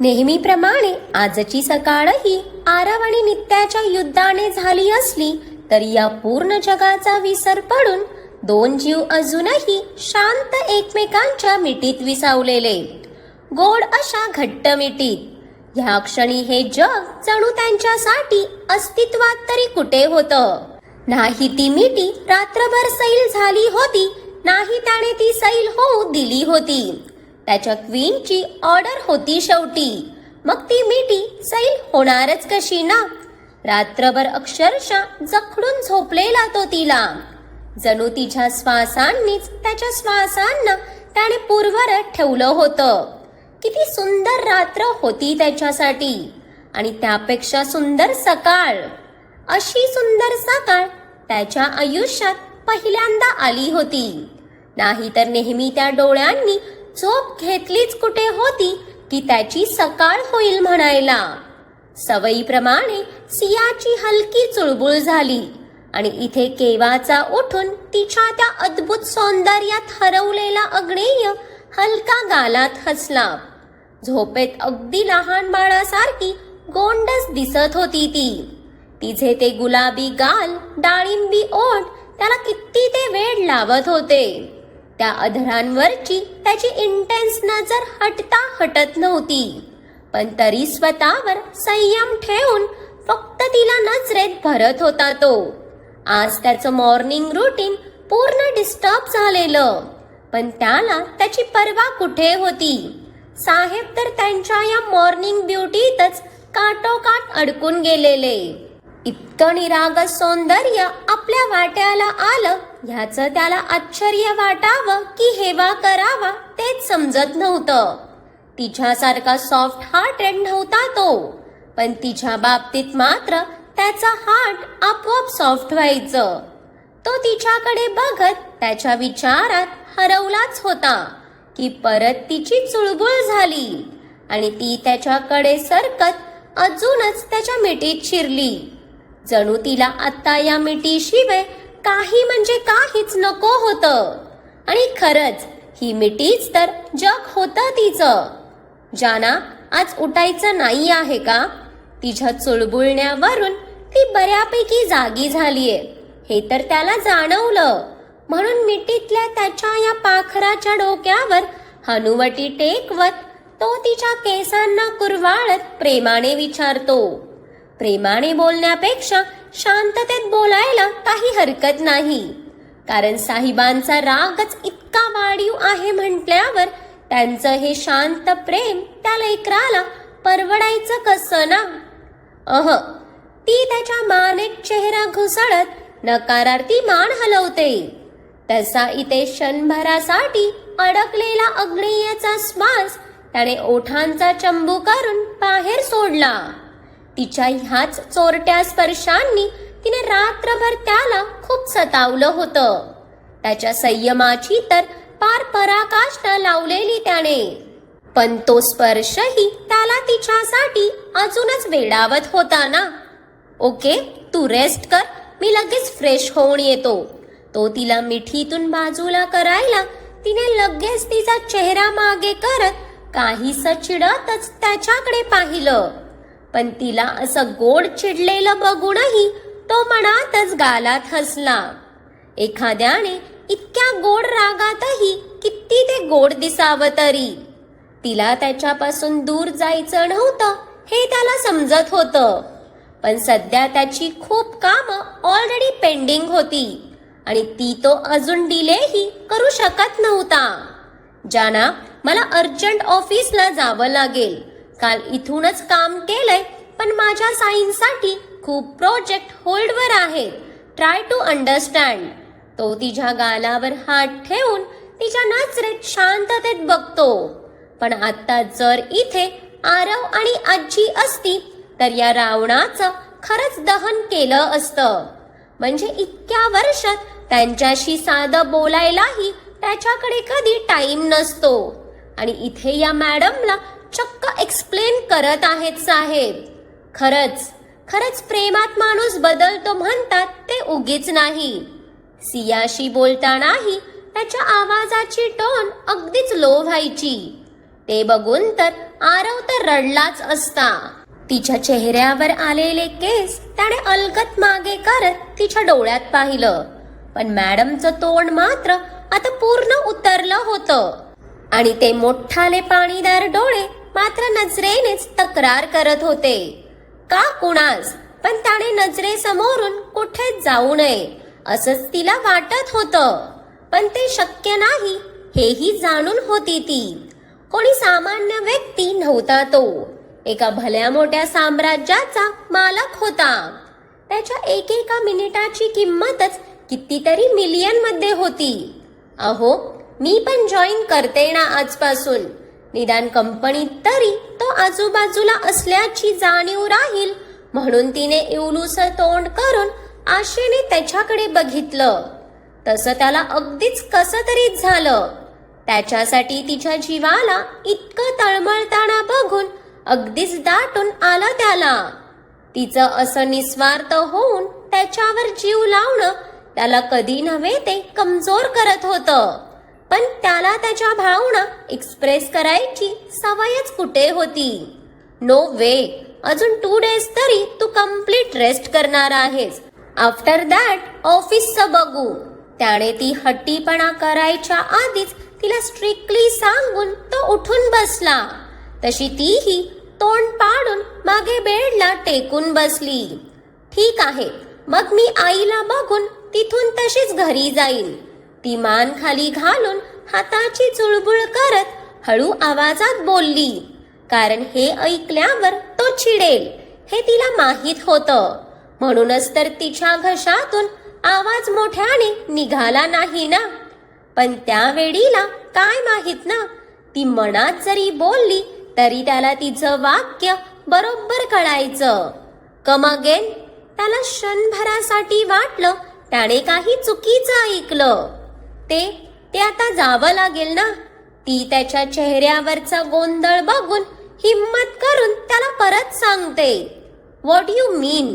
नेहमीप्रमाणे आजची सकाळही आरव आणि नित्याच्या युद्धाने झाली असली तरी या पूर्ण जगाचा विसर पडून दोन जीव अजूनही शांत एकमेकांच्या मिठीत विसावलेले. गोड अशा घट्ट मिठीत. ह्या क्षणी हे जग जणू त्यांच्यासाठी अस्तित्वात तरी कुठे होतं? नाही ती मिठी रात्रभर सैल झाली होती नाही त्याने ती सैल होऊ दिली होती. त्याच्या क्वीनची ऑर्डर होती शेवटी. मग ती मिठी सैल होणारच कशी ना? रात्रभर अक्षरशः जखडून झोपलेला तो तिला. जणू तिच्या श्वासांनीच त्याच्या श्वासांना त्याने पूर्वरत ठेवलं होतं. किती सुंदर रात्र होती त्याच्यासाठी. आणि त्यापेक्षा सुंदर सकाळ. अशी सुंदर सकाळ त्याच्या आयुष्यात पहिल्यांदा आली होती. नाहीतर नेहमी त्या डोळ्यांनी झोप घेतलीच कुठे होती की त्याची सकाळ होईल म्हणायला. सवयीप्रमाणे सियाची हलकी चुळबुळ झाली आणि इथे केवाचा उठून तिच्या त्या अद्भुत सौंदर्यात हरवलेला अग्नेय हलका गालात हसला. झोपेत अगदी लहान बाळासारखी गोंडस दिसत होती ती. तिचे ते गुलाबी गाल डाळिंबी ओठ त्याला किती ते वेळ लावत होते. त्या अधरांवरची त्याची इंटेन्स नजर हटता हटत नव्हती. पण तरी स्वतःवर संयम ठेवून फक्त तिला नजरेत भरत होता तो. आज त्याचं मॉर्निंग रुटीन पूर्ण डिस्टर्ब झालेलं. पण त्याला त्याची पर्वा कुठे होती? साहेब तर त्यांच्या या मॉर्निंग ब्युटीतच काटोकाट अडकून गेलेले. इतकं निरागस सौंदर्य आपल्या वाट्याला आलं ह्याचं त्याला आश्चर्य वाटावं की हेवा करावा तेच समजत नव्हतं. तिच्यासारखा सॉफ्ट हार्टेड नव्हता तो पण तिच्या बाबतीत मात्र त्याचा हार्ट आपोआप सॉफ्ट व्हायचं. तो तिच्याकडे बघत त्याच्या विचारात हरवलाच होता की परत तिची चुळबुळ झाली आणि ती त्याच्याकडे सरकत अजूनच त्याच्या मिठीत शिरली. जणू तिला आत्ता या मिठीशिवाय काही म्हणजे काहीच नको होतं. आणि खरंच ही मिठीच तर जग होतं तिचं. जाना आज उठायचं नाही आहे का? तिच्या चुळबुळण्यावरून ती बऱ्यापैकी जागी झालीये. हे तर त्याला जाणवलं. म्हणून मिठीतल्या त्याच्या या पाखराच्या डोक्यावर हनुवटी टेकवत तो तिच्या केसांना कुरवाळत प्रेमाने विचारतो. प्रेमाने बोलण्यापेक्षा शांततेत बोलायला काही हरकत नाही. कारण साहिबांचा रागच इतका वाढीव आहे म्हटल्यावर त्यांचं हे शांत प्रेम त्या लेकराला परवडायचं कसं ना? अह ती त्याच्या मानेत चेहरा घुसळत नकारार्थी मान हलवते. तसा इथे क्षणभरासाठी अडकलेला अग्नेयाचा श्वास त्याने ओठांचा चंबू करून बाहेर सोडला. तिच्या ह्याच चोरट्या स्पर्शांनी तिने रात्रभर त्याला खूप सतावलं होतं. त्याच्या संयमाची तर पार पराकाष्ठा लावलेली त्याने. पण तो स्पर्शही त्याला तिच्यासाठी अजूनच वेडावत होता ना. ओके तू रेस्ट कर मी लगेच फ्रेश होऊन येतो. तो तिला मिठीतून बाजूला करायला तिने लगेच तिचा चेहरा मागे करत काहीस चिडतच त्याच्याकडे पाहिलं. पण तिला असं गोड चिडलेलं बघूनही तो मनातच गालात हसला. एखाद्याने इतक्या गोड रागातही किती ते गोड दिसावं तरी. तिला त्याच्यापासून दूर जायचं नव्हतं हे त्याला समजत होतं. पण सध्या त्याची खूप कामं ऑलरेडी पेंडिंग होती आणि ती तो अजून डिलेही करू शकत नव्हता. ज्याना मला अर्जंट ऑफिसला जावं लागेल काल इथूनच काम केलंय पण माझ्या साईंसाठी खूप प्रोजेक्ट होल्डवर आहेत. ट्राय टू अंडरस्टँड तो तिच्या गालावर हात ठेवून तिच्या नजरेत शांततेत बघतो. पण आता जर इथे आरव आणि आजी असती तर या रावणाचं खरंच दहन केलं असतं. म्हणजे इतक्या वर्षात त्यांच्याशी साधं बोलायलाही त्याच्याकडे कधी टाइम नसतो. आणि इथे या मॅडमला चक्क एक्सप्लेन करत आहेत साहेब. खरंच खरंच प्रेमात माणूस बदलतो म्हणतात ते उगीच नाही. सियाशी बोलतानाही त्याच्या आवाजाची टोन अगदीच लो व्हायची. ते बघून तर आरव तर रडलाच असता. तिच्या चेहऱ्यावर आलेले केस त्याने अलगत मागे करत तिच्या डोळ्यात पाहिलं. पण मॅडमचं तोंड मात्र आता पूर्ण उतरलं होतं. आणि ते मोठाले पाणीदार डोळे मात्र नजरेनेच तक्रार करत होते. का कुणास? पण त्याने नजरेसमोरून कुठेच जाऊ नये असंच तिला वाटत होतं. पण ते शक्य नाही हेही जाणून होती ती. कोणी सामान्य व्यक्ती नव्हता तो. एका भल्या मोठ्या साम्राज्याचा मालक होता. त्याच्या एकेका मिनिटाची किंमतच कितीतरी मिलियनमध्ये होती. अहो मी पण जॉईन करते ना आजपासून. निदान कंपनीत तरी तो आजूबाजूला असल्याची जाणीव राहील म्हणून तिने इवलूस तोंड करून आशेने त्याच्याकडे बघितलं. तसं त्याला अगदीच कसं तरी झालं. त्याच्यासाठी तिच्या जीवाला इतकं तळमळताना बघून अगदीच दाटून आलं त्याला. तिचं असं निस्वार्थ होऊन त्याच्यावर जीव लावणं त्याला कधी नव्हे ते कमजोर करत होतं. पण त्याला त्याच्या भावना एक्सप्रेस करायची सवयच कुठे होती? नो वे अजून टू डेज तरी तू कंप्लीट रेस्ट करणार आहेस. आफ्टर दॅट ऑफिसचं बघू. त्याने ती हट्टीपणा करायच्या आधीच तिला स्ट्रिक्टली सांगून तो उठून बसला. तशी तीही तोंड पाडून मागे बेडला टेकून बसली. ठीक आहे मग मी आईला बघून तिथून तशीच घरी जाईल ती मान खाली घालून हाताची चुळबुळ करत हळू आवाजात बोलली कारण हे ऐकल्यावर तो चिडेल हे तिला माहीत होतं. म्हणूनच तर तिच्या घशातून आवाज मोठ्याने निघाला नाही ना. पण त्या वेळीला काय माहीत ना ती मनात जरी बोलली तरी त्याला तिचं वाक्य बरोबर कळायचं. कम अगेन त्याला क्षणभरासाठी वाटलं त्याने काही चुकीचं ऐकलं. ते ते आता जावं लागेल ना? ती त्याच्या चेहऱ्यावरचा गोंधळ बघून हिम्मत करून त्याला परत सांगते. व्हॉट यू मीन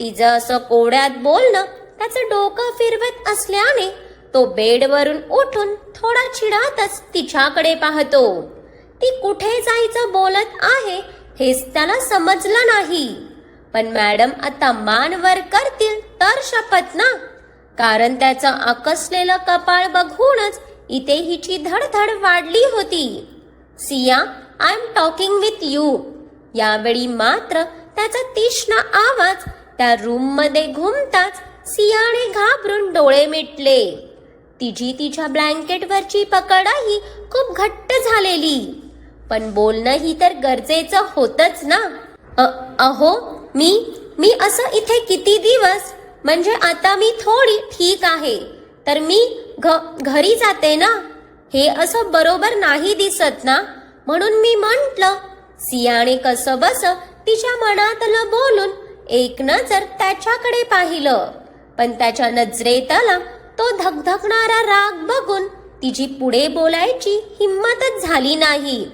तिचं असं कोड्यात बोलणं त्याचं डोकं फिरवत असल्याने तो बेडवरून उठून थोडा चिडातच तिच्याकडे पाहतो. ती कुठे जायचं बोलत आहे हेच त्याला समजलं नाही. पण मॅडम आता मान वर करतील तर शपथ ना? कारण त्याचं आकसलेलं कपाळ बघूनच इथे हिची धडधड वाढली होती. Siya I am talking with you यावेळी मात्र त्याचा तीक्ष्ण आवाज त्या रूममध्ये घुमताच सियाने घाबरून डोळे मिटले. तिची तिच्या ब्लँकेटवरची पकडही खूप घट्ट झालेली. पण बोलणं ही तर गरजेचं होतच ना. अ- अहो मी मी असं इथे किती दिवस म्हणजे आता मी थोडी ठीक आहे. तर मी घ घरी जाते ना? हे असं बरोबर नाही दिसत ना? म्हणून मी म्हंटल सियाने कसं बस तिच्या मनातलं बोलून एक नजर त्याच्याकडे पाहिलं. पण त्याच्या नजरेतला तो धकधकणारा राग बघून तिची पुढे बोलायची हिंमतच झाली नाही.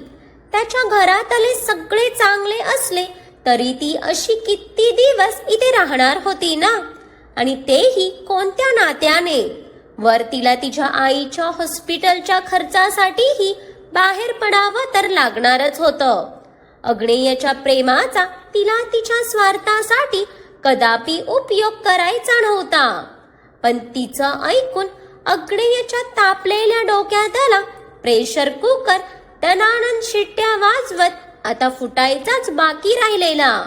त्याच्या घरातले सगळे चांगले असले तरी ती अशी किती दिवस इथे राहणार होती ना? आणि तेही कोणत्या नात्याने? वर तिला तिच्या आईच्या हॉस्पिटलच्या खर्चासाठीही बाहेर पडावं तर लागणारच होतं. अग्नेयच्या प्रेमाचा तिला तिच्या स्वार्थासाठी कदापि उपयोग करायचा नव्हता. पण तिचं ऐकून अग्नेयच्या तापलेल्या डोक्यात आला प्रेशर कुकर तनानंद शिट्ट्या वाजवत आता फुटायचाच बाकी राहिलेला.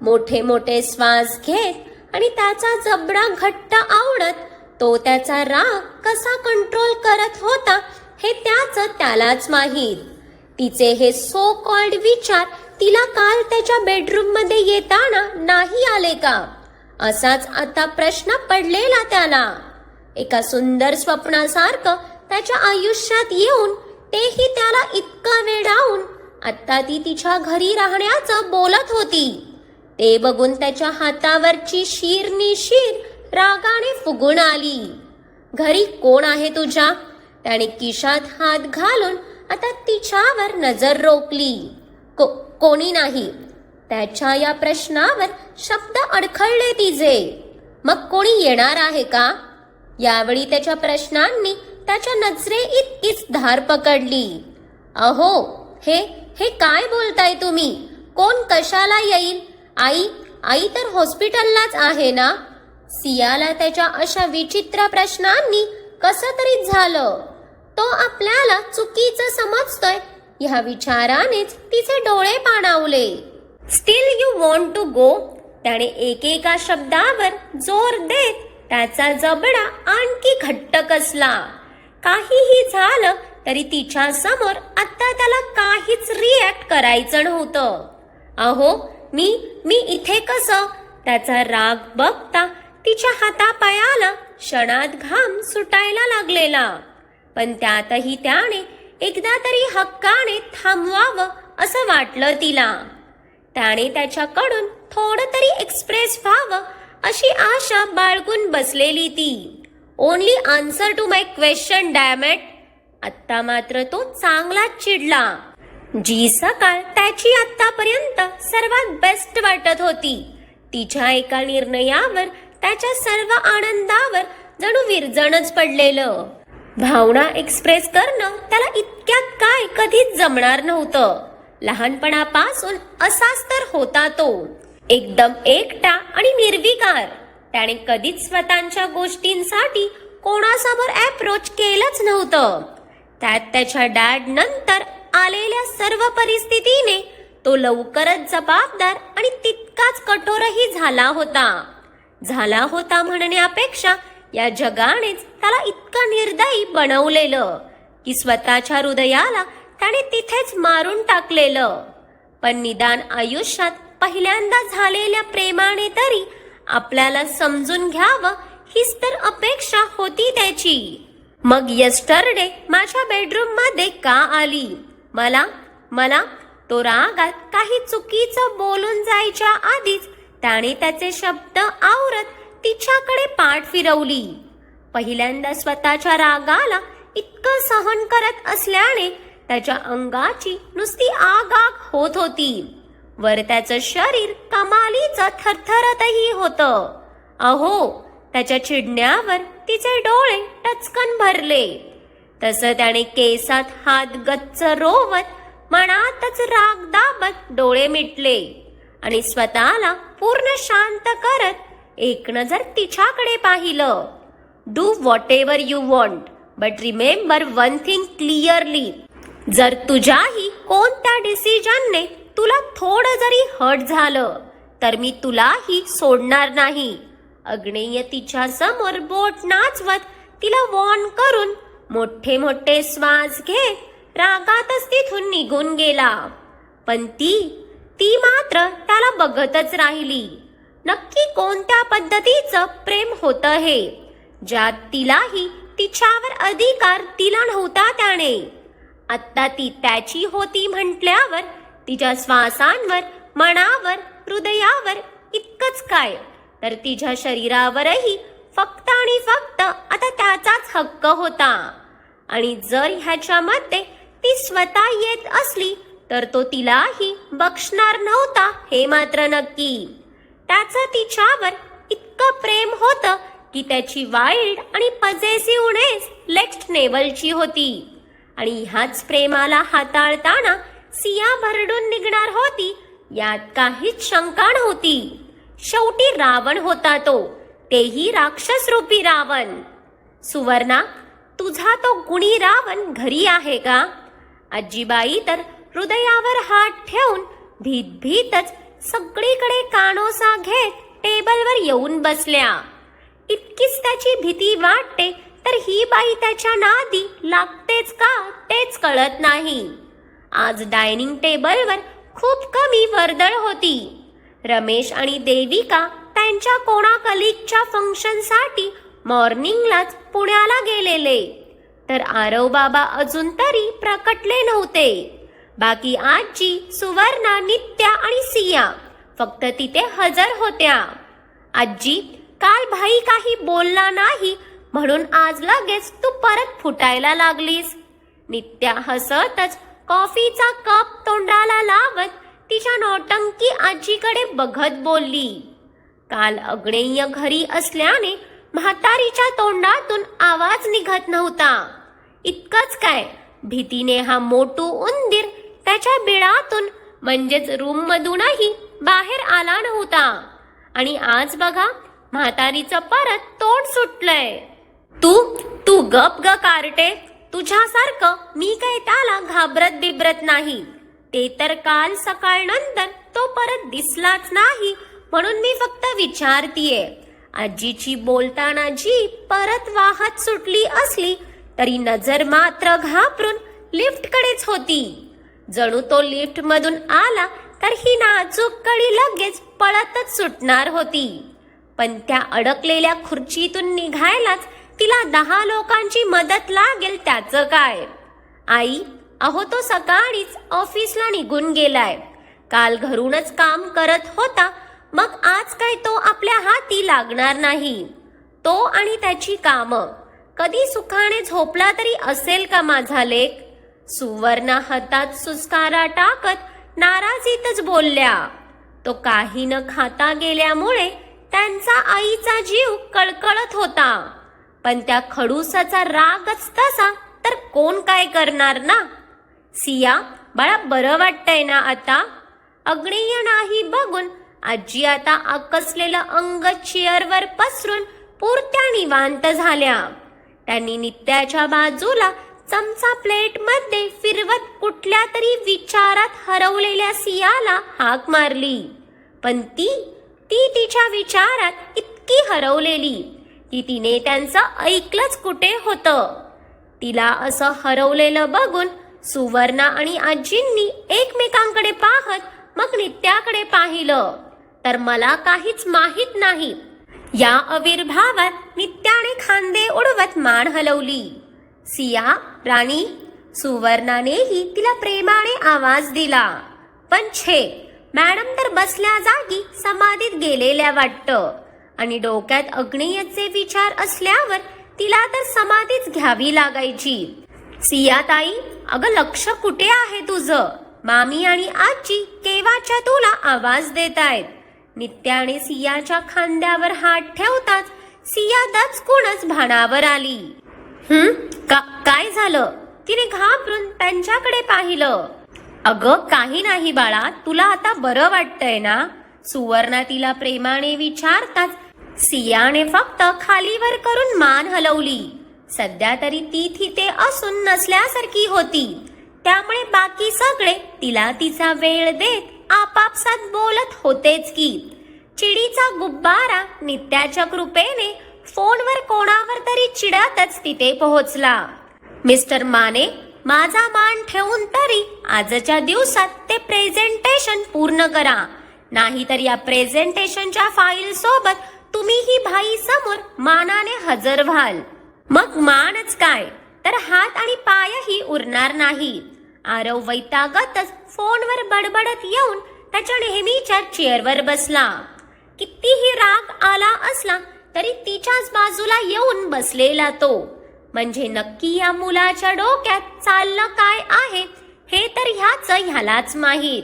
मोठे मोठे श्वास घेत आणि त्याचा जबडा घट्ट आवडत तो त्याचा राग कसा कंट्रोल करत होता हे त्याच त्यालाच माहीत. तिचे हे सो कॉल्ड विचार तिला काल त्याच्या बेडरूममध्ये येताना नाही आले का? असाच आता प्रश्न पडलेला त्याला. एका सुंदर स्वप्नासारखं त्याच्या आयुष्यात येऊन तेही त्याला इतकं वेडावून आता ती तिच्या घरी राहण्याचं बोलत होती. ते बघून त्याच्या हातावरची शीरनी शीर रागाने फुगून आली. घरी कोण आहे तुझ्या? त्याने किशात हात घालून आता तिच्यावर नजर रोखली. को कोणी नाही. त्याच्या या प्रश्नावर शब्द अडखळले तिचे. मग कोणी येणार आहे का? यावेळी त्याच्या प्रश्नांनी त्याच्या नजरे इतकीच धार पकडली. अहो हे हे काय बोलताय तुम्ही? कोण कशाला येईल? आई आई तर हॉस्पिटललाच आहे ना? सियाला त्याच्या अशा विचित्र प्रश्नांनी कसं तरी झालं. तो आपल्याला चुकीचं समजतोय. ह्या विचारानेच तिचे डोळे पाणावले. Still you want to go त्याने एकेका शब्दावर जोर देत त्याचा जबडा आणखी घट्ट कसला. काहीही झालं तरी तिच्या समोर आता त्याला काहीच रिॲक्ट करायचं नव्हतं. अहो मी मी इथे कसं? त्याचा राग बघता तिच्या हातापायाला क्षणात घाम सुटायला लागलेला. पण त्यातही त्याने एकदा तरी हक्काने थांबवावं असं वाटलं तिला. त्याने त्याच्याकडून थोडं तरी एक्सप्रेस व्हावं अशी आशा बाळगून बसलेली ती. Only answer to my question damn it आत्ता मात्र तो चांगलाच चिडला. जी सकाळ त्याची आतापर्यंत सर्वात बेस्ट वाटत होती. तिच्या एका निर्णयावर त्याच्या सर्व आनंदावर जणू विरजणच पडलेलं. भावना एक्सप्रेस करणं त्याला इतक्यात काय कधीच जमणार नव्हतं. लहानपणापासून असाच तर होता तो. एकदम एकटा आणि निर्विकार. त्याने कधीच स्वतःच्या गोष्टींसाठी कोणासमोर अप्रोच केलंच नव्हतं. त्यात त्याच्या डॅड नंतर आलेल्या सर्व परिस्थितीने तो लवकरच जबाबदार आणि तितकाच कठोरही झाला होता. झाला होता म्हणण्यापेक्षा या जगानेच त्याला इतकं निर्दयी बनवलेलं की स्वतःच्या हृदयाला त्याने तिथेच मारून टाकलेलं. पण निदान आयुष्यात पहिल्यांदा झालेल्या प्रेमाने तरी आपल्याला समजून घ्यावं हीच तर अपेक्षा होती त्याची. मग यस्टरडे माझ्या बेडरूममध्ये का आली? मला मला तो रागात काही चुकीचं बोलून जायच्या आधीच त्याने त्याचे शब्द आवरत तिच्याकडे पाठ फिरवली. पहिल्यांदा स्वतःच्या रागाला इतकं सहन करत असल्याने त्याच्या अंगाची नुसती आगाग होत होती. वर त्याचं शरीर कमालीचं थरथरतही होतं. अहो त्याच्या चिडण्यावर तिचे डोळे टचकन भरले. तसं त्याने केसात हात गच्च रोवत मनातच राग दाबत डोळे मिटले. आणि स्वतःला पूर्ण शांत करत एक नजर तिच्याकडे पाहिलं. Do whatever you want but remember one thing clearly जर तुझ्याही कोणत्या डिसिजनने तुला थोडं जरी हट झालं तर मी तुलाही सोडणार नाही. अग्नेय तिच्या समोर बोट नाचवत तिला वॉर्न करून मोठे मोठे श्वास घेत रागातच तिथून निघून गेला. पण ती ती मात्र त्याला बघतच राहिली. नक्की कोणत्या पद्धतीचं प्रेम होतं हे? ज्यात तिलाही तिच्यावर अधिकार तिला नव्हता त्याने. आत्ता ती त्याची होती म्हटल्यावर तिच्या श्वासांवर मनावर हृदयावर इतकंच काय? तर तिच्या शरीरावरही फक्त आणि फक्त आता त्याचाच हक्क होता. आणि जर ह्याच्यामध्ये ती स्वतः येत असली तर तो तिलाही बक्षणार नव्हता हे मात्र नक्की. त्याचं तिच्यावर इतकं प्रेम होतं की त्याची वाईल्ड आणि पजेसिव्हनेस नेक्स्ट लेवलची होती. आणि ह्याच प्रेमाला हाताळताना सिया भरडून निघणार होती यात काहीच शंका नव्हती. शेवटी रावण होता तो. तेही राक्षस रूपी रावण. सुवर्णा तुझा तो गुणी रावण घरी आहे का? आजीबाई तर हृदयावर हात ठेवून भीत भीतच सगळीकडे कानोसा घेत टेबलवर येऊन बसल्या. इतकीच त्याची भीती वाटते तर ही बाई त्याच्या नादी लागतेच का तेच कळत नाही. आज डायनिंग टेबलवर खूप कमी वर्दळ होती. रमेश आणि देविका त्यांच्या कोणा कलिकच्या फंक्शनसाठी मॉर्निंगलाच पुण्याला गेलेले. तर आरव बाबा अजून तरी प्रकटले नव्हते. बाकी आजी सुवर्णा नित्या आणि सिया फक्त तिथे हजर होत्या. आजी काल भाई काही बोलला नाही म्हणून आज लगेच तू परत फुटायला लागलीस. नित्या हसतच कॉफीचा कप तोंडाला लावत तिच्या नौटंकी आजीकडे बघत बोलली. काल अग्नेय घरी असल्याने म्हातारीच्या तोंडातून आवाज निघत नव्हता. इतकंच काय भीतीने हा मोटू उंदीर त्याच्या बिळातून म्हणजेच रूम मधूनही बाहेर आला नव्हता. आणि आज बघा म्हातारीचं परत तोंड सुटलंय. तू तू गप ग कार्टे तुझ्यासारखं मी काय त्याला घाबरत बिबरत नाही. ते तर काल सकाळ नंतर तो परत दिसलाच नाही. म्हणून मी फक्त विचारतीये. आजीची बोलताना जी परत वाहत सुटली असली तरी नजर मात्र घाबरून लिफ्टकडेच होती. जणू तो लिफ्ट मधून आला तर ही नाजूक कडी लगेच पळतच सुटणार होती. पण त्या अडकलेल्या खुर्चीतून निघायलाच तिला दहा लोकांची मदत लागेल त्याचं काय? आई अहो तो सकाळीच ऑफिसला निघून गेलाय. काल घरूनच काम करत होता मग आज काय तो आपल्या हाती लागणार नाही? तो आणि त्याची कामं. कधी सुखाने झोपला तरी असेल का माझा लेख? सुवर्ण हातात सुस्कारा टाकत नाराजीतच बोलल्या. तो काही न खाता गेल्यामुळे त्यांचा आईचा जीव कळकळत होता. पण त्या खडूसाचा रागच तसा तर कोण काय करणार ना? सिया बाळा बरं वाटतंय ना आता? अग्नेय नाही बघून आजी आता आकसलेलं अंग चेअरवर पसरून पुरत्या निवांत झाल्या. त्यांनी नित्याच्या बाजूला चमचा प्लेटमध्ये फिरवत कुठल्या तरी विचारात हरवलेल्या सियाला हाक मारली. पण ती ती तिच्या विचारात इतकी हरवलेली की तिने त्यांचं ऐकलंच कुठे होतं. तिला असं हरवलेलं बघून सुवर्णा आणि आजींनी एकमेकांकडे पाहत मग नित्याकडे पाहिलं. तर मला काहीच माहीत नाही. या अविर्भावात नित्याने खांदे उडवत मान हलवली. सिया राणी सुवर्णानेही तिला प्रेमाने आवाज दिला. पण छे मॅडम तर बसल्या जागी समाधीत गेलेल्या वाटतं. आणि डोक्यात अग्नियचे विचार असल्यावर तिला तर समाधीच घ्यावी लागायची. सियाताई अगं लक्ष कुठे आहे तुझं? मामी आणि आजी केव्हाच्या तुला आवाज देत आहेत नित्याने सियाच्या खांद्यावर हात ठेवताच सिया दचकूनच भानावर आली. हं? का काय झालं? तिने घाबरून त्यांच्याकडे पाहिलं. अगं काही नाही बाळा तुला आता बरं वाटतंय ना? सुवर्णा तिला प्रेमाने विचारताच सियाने फक्त खालीवर करून मान हलवली. सध्या तरी ती तिथे असून नसल्यासारखी होती. त्यामुळे बाकी सगळे तिला तिचा वेळ देत आपापसात बोलत होतेच की. चिडीचा गुब्बारा नित्याच्या कृपेने फोनवर कोणावर तरी चिडतच तिथे पोहोचला. मिस्टर माने माझा मान ठेवून तरी आजच्या दिवसात ते प्रेझेंटेशन पूर्ण करा. नाहीतर या प्रेझेंटेशनच्या फाईल सोबत तुम्ही ही भाई समोर मानाने हजर व्हाल. मग मानच काय? तर हात आणि पायही उरणार नाही. आरव वैतागतच फोनवर बडबडत येऊन त्याच्या नेहमीच्या चेअरवर बसला. कितीही राग आला असला तरी तिच्याच बाजूला येऊन बसलेला तो. म्हणजे नक्की या मुलाच्या डोक्यात चाललं काय आहे हे तर ह्याच ह्यालाच माहीत.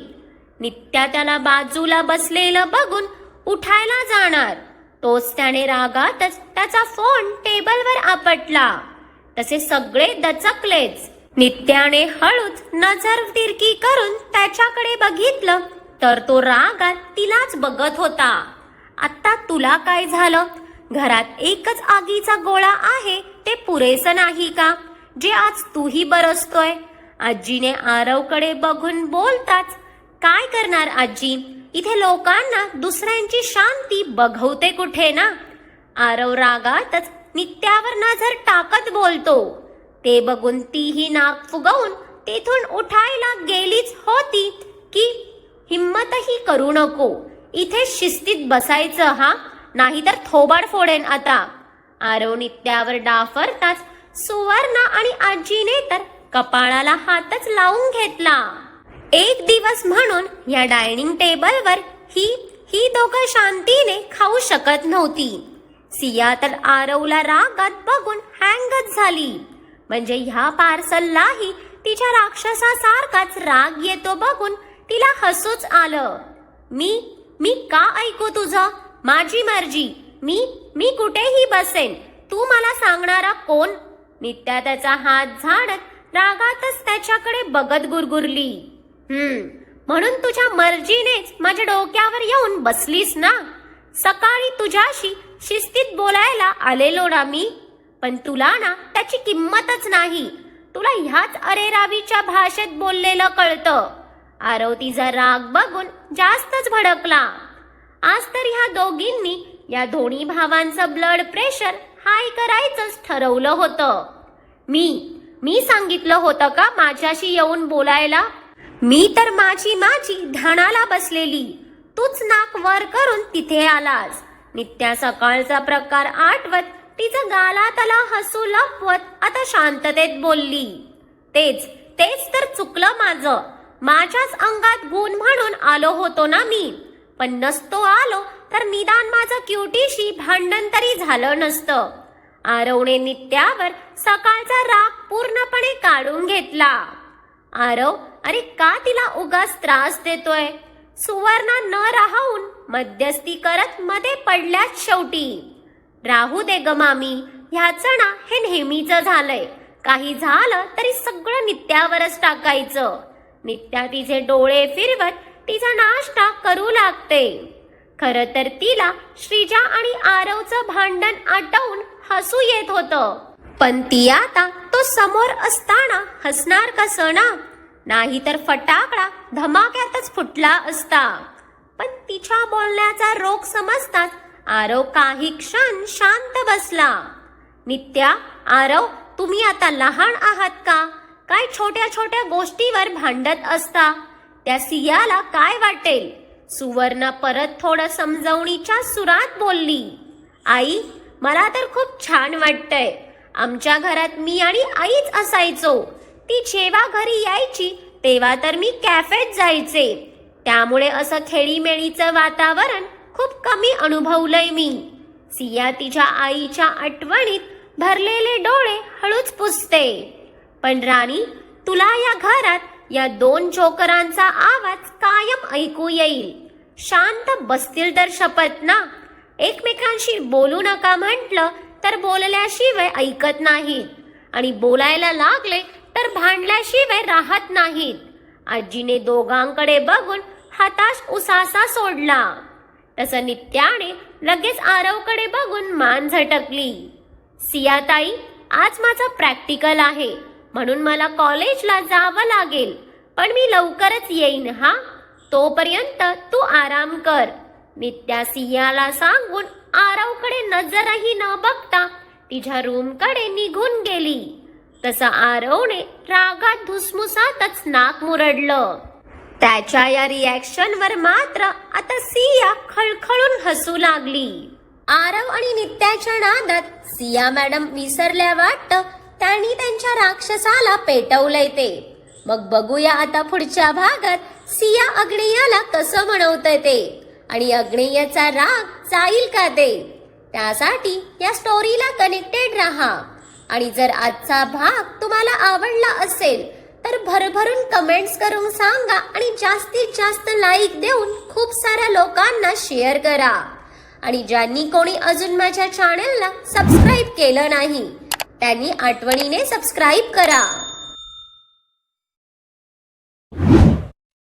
नित्या त्याला बाजूला बसलेलं बघून उठायला जाणार. तोच त्याने रागातच त्याचा फोन टेबलवर आपटला. तसे सगळे दचकलेच. नित्याने हळूच नजर तिरकी करून त्याच्याकडे बघितलं तर तो रागात तिलाच बघत होता. आता तुला काय झालं? घरात एकच आगीचा गोळा आहे ते पुरेसं नाही का? जे आज तूही बरसतोय. आजीने आरवकडे बघून बोलताच काय करणार आजी? इथे लोकांना दुसऱ्यांची शांती बघवते कुठे ना? आरव रागातच नित्यावर नजर टाकत बोलतो. ते बघून तीही नाक फुगवून तेथून उठायला गेलीच होती की हिम्मतही करू नको. इथे शिस्तीत बसायचं हा? नाहीतर थोबाड फोडेन आता. आरवणी त्यावर डाफरताच सुवर्णा आणि आजीने तर कपाळाला हातच लावून घेतला. एक दिवस म्हणून या डायनिंग टेबलवर ही ही दोघं शांतीने खाऊ शकत नव्हती. सिया तर आरवला रागात बघून हँगच झाली. म्हणजे ह्या पार्सललाही तिच्या राक्षसासारखाच राग येतो बघून तिला हसूच आलं. मी मी का ऐकू तुझं? माझी मर्जी. मी मी कुठेही बसेन. तू मला सांगणारा कोण? नित्या त्याचा हात झाडत रागातच त्याच्याकडे बघत गुरगुरली. हम्म म्हणून तुझ्या मर्जीनेच माझ्या डोक्यावर येऊन बसलीस ना? सकाळी तुझ्याशी शिस्तीत बोलायला आलेलो ना मी? पण तुला ना त्याची किंमतच नाही. तुला ह्याच अरेरावीच्या भाषेत बोललेलं कळतं. आरव तिचा राग बघून जास्तच भडकला. आज तर ह्या दोघींनी या दोन्ही भावांचं ब्लड प्रेशर हाय करायचंच ठरवलं होतं. मी मी सांगितलं होतं का माझ्याशी येऊन बोलायला? मी तर माझी माझी ध्यानाला बसलेली. तूच नाक वर करून तिथे आलास. नित्या सकाळचा प्रकार आठवत तिचं त्याला हसू लपवत आता शांततेत बोलली. तेच तेच तर चुकलं माझं. माझ्याच अंगात गुण म्हणून आलो होतो ना मी. पण नसतो आलो तर निदान माझं क्युटीशी भांडण तरी झालं नसतं. आरवने नित्यावर सकाळचा राग पूर्णपणे काढून घेतला. आरव अरे का तिला उगाच त्रास देतोय? सुवर्णा न राहून मध्यस्थी करत मध्ये पडल्याच शेवटी. राहू दे ग मामी ह्याचं ना हे नेहमीचं झालंय. काही झालं तरी सगळं नित्यावरच टाकायचं. नित्या तिचे डोळे फिरवत तिचा नाश्ता करू लागते. खर तर तिला श्रीजा आणि आरवचं भांडण आटवून हसू येत होतं. पण ती आता तो समोर असताना हसणार कसं ना? नाहीतर फटाकडा धमाक्यातच फुटला असता. पण तिच्या बोलण्याचा रोग समजताच आरव काही क्षण शांत बसला. नित्या आरव तुम्ही आता लहान आहात का? काय छोट्या छोट्या गोष्टीवर भांडत असता? त्या सियाला काय वाटेल? सुवर्ण परत थोडं समजवणीच्या सुरात बोलली. आई मला तर खूप छान वाटतंय. आमच्या घरात मी आणि आईच असायचो. ती जेव्हा घरी यायची तेव्हा तर मी कॅफेत जायचे. त्यामुळे असं खेळीमेळीचं वातावरण खूप कमी अनुभवलंय मी. सिया तिच्या आईच्या आठवणीत भरलेले डोळे हळूच पुसते. पण राणी तुला या घरात या दोन जोकरांचा आवाज कायम ऐकू येईल. शांत बसतील तर शपथ ना. एकमेकांशी बोलू नका म्हटलं तर बोलल्याशिवाय ऐकत नाहीत. आणि बोलायला लागले तर भांडल्याशिवाय राहत नाहीत. आजीने दोघांकडे बघून हताश उसासा सोडला. तसं नित्याने लगेच आरवकडे बघून मान झटकली. सियाताई आज माझा प्रॅक्टिकल आहे. म्हणून मला कॉलेजला जावं लागेल. पण मी लवकरच येईन हा? तोपर्यंत तू आराम कर. नित्या सियाला सांगून आरवकडे नजरही न बघता तिच्या रूमकडे निघून गेली. तसं आरवने रागात धुसमुसातच नाक मुरडलं. त्याच्या या रिॲक्शनवर मात्र आता सिया खळखळून हसू लागली. आरव आणि नित्याच्या नादात सिया मॅडम विसरल्या वाटतं त्यांनी त्यांच्या राक्षसाला पेटवलंय ते. मग बघूया आता पुढच्या भागात सिया अग्नेयाला कसं म्हणवतंय ते. आणि अग्नेयाचा राग जाईल का ते? त्यासाठी या स्टोरीला कनेक्टेड राहा. आणि जर आजचा भाग तुम्हाला आवडला असेल तर भरभरून कमेंट्स करून सांगा आणि जास्तीत जास्त लाईक देऊन खूप साऱ्या लोकांना शेअर करा. आणि ज्यांनी कोणी अजून माझ्या चॅनलला सबस्क्राईब केलं नाही त्यांनी आठवणीने सबस्क्राईब करा.